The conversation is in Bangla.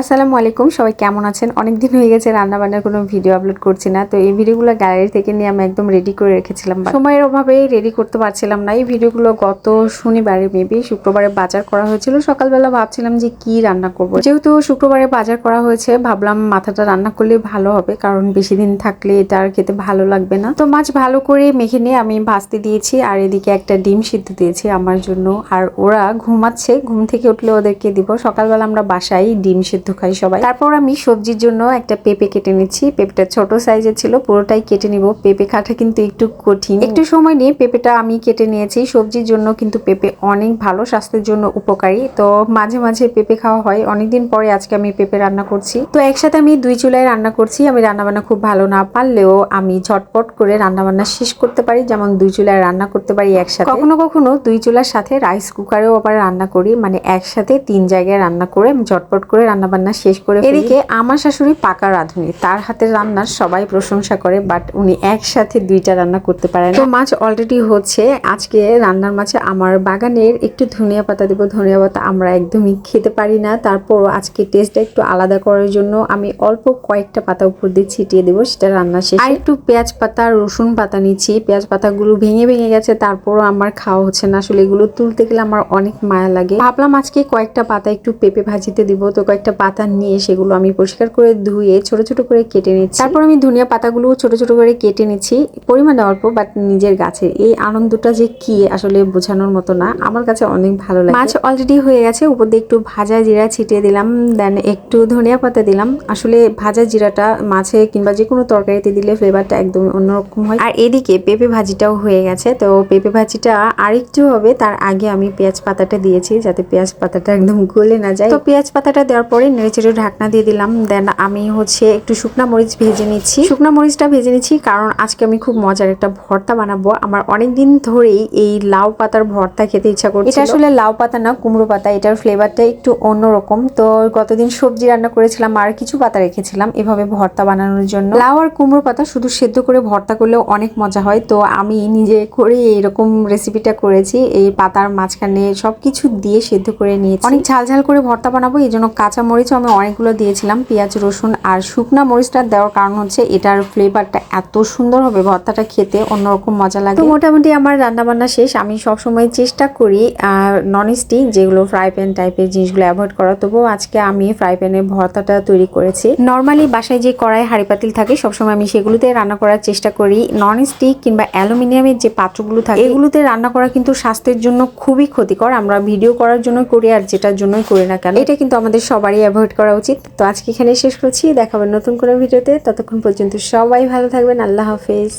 আসসালামু আলাইকুম, সবাই কেমন আছেন? অনেক দিন হয়ে গেছে রান্না বান্নার কোনো ভিডিও আপলোড করছি না, তো এই ভিডিওগুলো গ্যালারি থেকে নিয়ে আমি একদম রেডি করে রেখেছিলাম। সময়ের অভাবে রেডি করতে পারছিলাম না। এই ভিডিওগুলো গত শনিবারে মেবি শুক্রবারে বাজার করা হয়েছিল। সকালবেলা ভাবছিলাম যে কি রান্না করব। যেহেতু শুক্রবারে বাজার করা হয়েছে, ভাবলাম মাথাটা রান্না করলে ভালো হবে, কারণ বেশি দিন থাকলে এটা আর খেতে ভালো লাগবে না। তো মাছ ভালো করে মেখে নিয়ে আমি ভাজতে দিয়েছি, আর এদিকে একটা ডিম সিদ্ধ দিয়েছি আমার জন্য। আর ওরা ঘুমাচ্ছে, ঘুম থেকে উঠলে ওদেরকে দিব। সকালবেলা আমরা বাসায় ডিম সিদ্ধ খাই সবাই। তারপর আমি সবজির জন্য একটা পেঁপে কেটে নিচ্ছি। পেঁপেটা ছোট সাইজের ছিল, পুরোটাই কেটে নিব। পেঁপে কাটা কিন্তু একটু কঠিন। একটু সময় নিয়ে পেঁপেটা আমি কেটে নিয়েছি। সবজির জন্য কিন্তু পেঁপে অনেক ভালো স্বাস্থ্যের জন্য উপকারী। তো মাঝে মাঝে পেঁপে খাওয়া হয়। অনেকদিন পরে আজকে আমি পেঁপে রান্না করছি। তো একসাথে আমি দুই চুলায় রান্না করছি। আমি রান্নাবান্না খুব ভালো না পারলেও আমি ঝটপট করে রান্নাবান্না শেষ করতে পারি। যেমন দুই চুলায় রান্না করতে পারি একসাথে। কখনো কখনো দুই চুলার সাথে রাইস কুকারেও আবার রান্না করি। মানে একসাথে তিন জায়গায় রান্না করে আমি ঝটপট করে রান্না বান্না শেষ করে এদিকে আমার শাশুড়ি পাকা রাঁধুনি তার হাতের রান্নার সবাই প্রশংসা করে বাট উনি একসাথে দুইটা রান্না করতে পারেন তো মাছ অলরেডি হচ্ছে আজকে রান্নার মাঝে আমার বাগানের একটু ধনিয়া পাতা দেবো ধনিয়া পাতা আমরা একদমই খেতে পারি না। তারপর আজকে টেস্টটা একটু আলাদা করার জন্য আমি অল্প কয়েকটা পাতা উপর দিয়ে ছিটিয়ে দেবো সেটা রান্না শেষ। আর একটু পেঁয়াজ পাতা রসুন পাতা নিচ্ছি পেঁয়াজ পাতাগুলো ভেঙে ভেঙে গেছে তারপরও আমার খাওয়া হচ্ছে না। আসলে এগুলো তুলতে গেলে আমার অনেক মায়া লাগে। ভাবলাম আজকে কয়েকটা পাতা একটু পেঁপে ভাজিতে দিব তো কয়েকটা পাতা নিয়ে সেগুলো আমি পরিষ্কার করে ধুয়ে ছোট ছোট করে কেটে নিচ্ছি। তারপর আমি ধনিয়া পাতাগুলো ছোট ছোট করে কেটে নিচ্ছি। পরিমাণে অল্প বাট নিজের গাছে। এই আনন্দটা যে কি আসলে বোঝানোর মতো না। আমার কাছে অনেক ভালো লাগে। মাছ অলরেডি হয়ে গেছে। উপর দিয়ে একটু ভাজা জিরা ছিটিয়ে দিলাম দেন একটু ধনিয়া পাতা দিলাম। আসলে ভাজা জিরাটা মাছে কিংবা যে কোনো তরকারিতে দিলে ফ্লেভারটা একদম অন্যরকম হয়। আর এদিকে পেঁপে ভাজিটাও হয়ে গেছে। তো পেঁপে ভাজিটা আরেকটু হবে। তার আগে আমি পেঁয়াজ পাতাটা দিয়েছি যাতে পেঁয়াজ পাতাটা একদম গলে না যায়। তো পেঁয়াজ পাতাটা দেওয়ার পরে নেড়েচেড়ে ঢাকনা দিয়ে দিলাম। দেন আমি হচ্ছে একটু শুকনা মরিচ ভেজে নিচ্ছি। শুকনা মরিচটা ভেজে নিচ্ছি কারণ আজকে আমি খুব মজার একটা ভর্তা বানাবো। আমার অনেক দিন ধরেই এই লাউ পাতার ভর্তা খেতে ইচ্ছা করছে এটা আসলে লাউ পাতা না কুমড়ো পাতা। এটার ফ্লেভারটা একটু অন্যরকম। তো গতদিন সবজি রান্না করেছিলাম আর কিছু পাতা রেখেছিলাম এভাবে ভর্তা বানানোর জন্য। লাউ আর কুমড়ো পাতা শুধু সেদ্ধ করে ভর্তা করলেও অনেক মজা হয়। তো আমি নিজে করে এইরকম রেসিপিটা করেছি। এই পাতার মাঝখানে সবকিছু দিয়ে সেদ্ধ করে নিয়েছি। অনেক ঝাল ঝাল করে ভর্তা বানাবো এই জন্য কাঁচা মরিচ আমি অনেকগুলো দিয়েছিলাম, পেঁয়াজ, রসুন আর শুকনা মরিচটা দেওয়ার কারণ হচ্ছে এটার ফ্লেভারটা এত সুন্দর হবে, ভর্তাটা খেতে অন্যরকম মজা লাগে। মোটামুটি আমার রান্নাবান্না শেষ, আমি সবসময় চেষ্টা করি নন স্টিক যেগুলো ফ্রাই প্যান টাইপের জিনিসগুলো অ্যাভয়েড করা। তবুও আজকে আমি ফ্রাই প্যানে ভর্তাটা তৈরি করেছি। নর্মালি বাসায় যে কড়াই হাঁড়ি পাতিল থাকে, সবসময় আমি সেগুলোতে রান্না করার চেষ্টা করি। নন স্টিক কিংবা অ্যালুমিনিয়ামের যে পাত্রগুলো থাকে, এগুলোতে রান্না করা কিন্তু স্বাস্থ্যের জন্য খুবই ক্ষতিকর। আমরা ভিডিও করার জন্য করি আর যেটার জন্যই করি না কেন, এটা কিন্তু আমাদের সবারই অ্যাভয়েড করা উচিত। তো আজকে এখানে শেষ করছি। দেখাবেন নতুন কোনো ভিডিওতে ততক্ষণ পর্যন্ত সবাই ভালো থাকবেন। আল্লাহ হাফেজ।